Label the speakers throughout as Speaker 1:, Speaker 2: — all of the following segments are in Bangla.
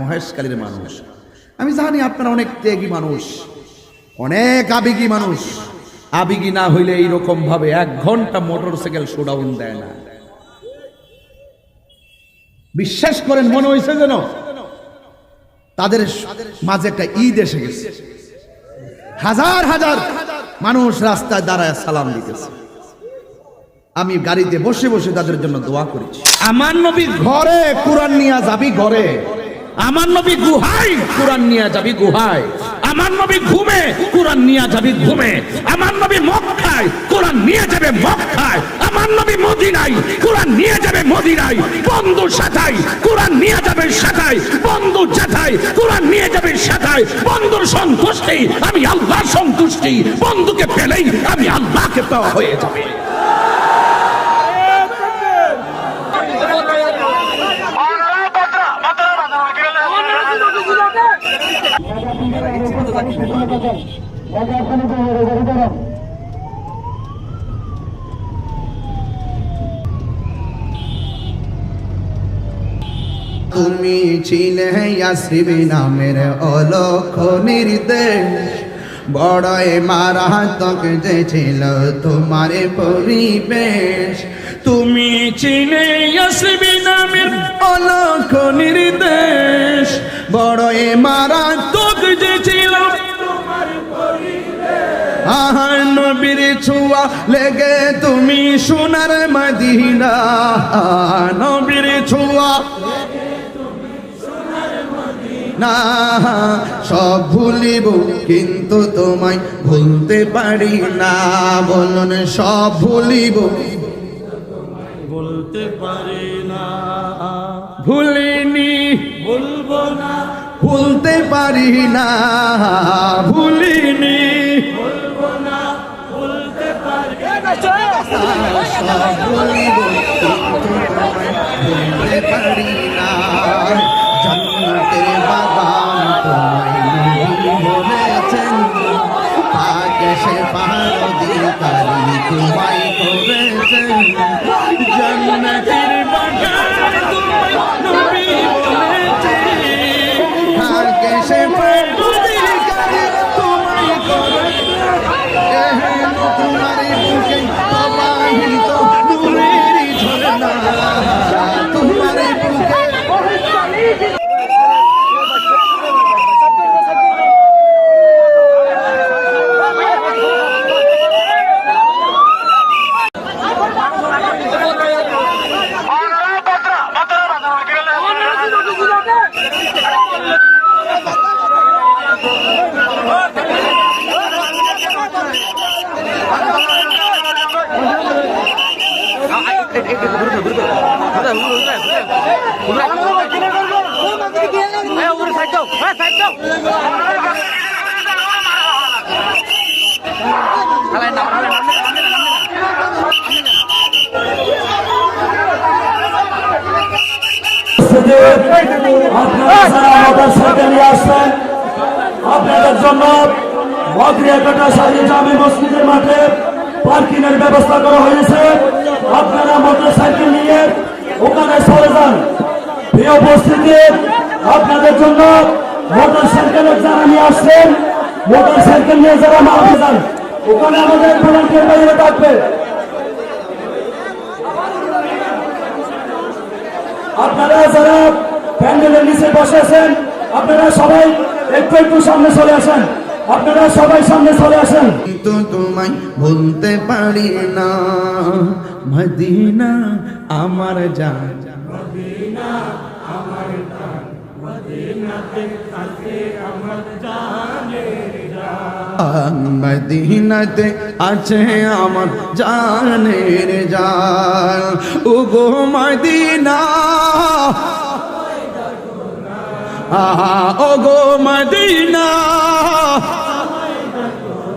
Speaker 1: মহেশকালীর মানুষ। আমি জানি আপনারা অনেক ত্যাগী মানুষ অনেক আবেগী মানুষ। আবেগী না হইলে এইরকম ভাবে এক ঘণ্টা মোটর সাইকেল শোডাউন দেয় না। বিশ্বাস করেন মনে হয়েছে যেন তাদের মাঝে একটা ঈদ এসে গেছে। হাজার হাজার মানুষ রাস্তায় দাঁড়ায় সালাম দিতেছে। আমি গাড়িতে বসে বসে তাদের জন্য দোয়া করেছি। আমার নবী ঘরে কোরআন নিয়ে যাবি ঘরে। আমার নবী গুহায় কোরআন নিয়ে যাবি গুহায়। আমার নবী ঘুমে কোরআন নিয়ে যাবি ঘুমে। আমার নবী মক্কায় কোরআন নিয়ে যাবে মক্কায়। আমার নবী মদিনায় কোরআন নিয়ে যাবে মদিনায়। বন্ধু সাথায় কোরআন নিয়ে যাবে সাথায়। বন্ধু জাথায় কোরআন নিয়ে যাবে সাথায়। বন্ধুর সন্তুষ্টি, আমি আল্লাহর সন্তুষ্টি। বন্ধুকে পেলেই আমি আল্লাহকে পাওয়া হয়ে যাবে। তুমি ছিলে ইয়াসিবি নামের অলক্ষ নির্দেশ। যে ছিল তোমার পরিবেশ। তুমি ছিলে ইয়াসিবি নামের অলক্ষ নির্দেশ। বড়ই মারাত্মক আহার নবীর ছোঁয়া লেগে তুমি সোনার মদিনা। নবীর ছোঁয়া না সব ভুলিব কিন্তু তোমায় ভুলতে পারি না। বলুন সব ভুলিব
Speaker 2: বলতে পারি না।
Speaker 1: ভুলিনি।
Speaker 2: বলব না।
Speaker 1: ভুলতে পারি না। ভুলিনি। সব ভুলিব কিন্তু তোমায় ভুলতে পারি না জান্নাতের বাগান তোমায় নবী বলেছেন তাকে সে পাহাড় অধিকারী তোমায় করেছেন তোমার বুকে প্রবাহিত নূরের ঝর্ণা তোমার বুকে
Speaker 2: আপনারা আমাদের সাথে নিয়ে আসছেন আপনাদের জন্য মগরিয়াকাটা শাহী জামে মসজিদের মাঠে পার্কিং এর ব্যবস্থা করা হয়েছে। আপনারা মোটর সাইকেল নিয়ে ওখানে চলে যান। প্রিয় উপস্থিতি আপনাদের জন্য মোটর সাইকেলের যারা নিয়ে আসছেন মোটর সাইকেল নিয়ে যারা মাঠে যান, ওখানে আমাদের ভলান্টিয়ার বাইরে থাকবে। আপনারা যারা প্যান্ডেলের নিচে বসেছেন আপনারা সবাই একটু একটু সামনে চলে আসেন। আপনারা সবাই সামনে চলে আসেন।
Speaker 1: কিন্তু তোমায় ভুলতে পারি না মদিনা আমার জান। মদিনাতে আছে আমার জানের জান। উগো মদিনা আহা, ওগো মদিনা।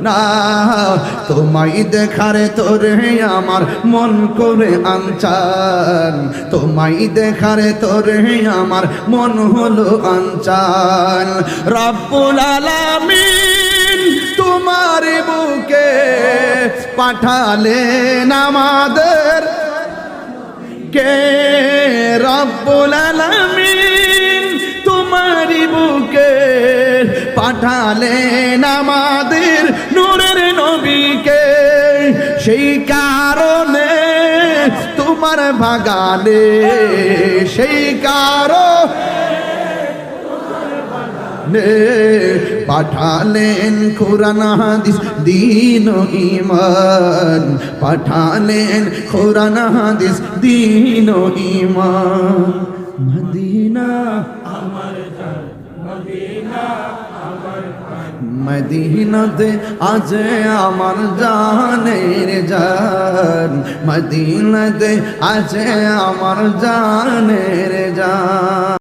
Speaker 1: না, তোমায় দেখারে তোরে আমার মন করে আনচান। তোমায় দেখারে তোরে আমার মন হলো আনচান। রব্বুল আলামিন তোমার বুকে পাঠালেন আমাদের কে রব্বুল আলামিন পাঠালেন আমাদের নূরের নবীকে। সেই কারণে তোমার বাগানে, সেই কারণ পাঠালেন কোরআন, হাদিস, দিন ইমান পাঠালেন কোরআন, হাদিস, দিন ইমান মদিনা মদিনাতে আজ আমার জানের জান। মদিনাতে আজ আমার জানের জান।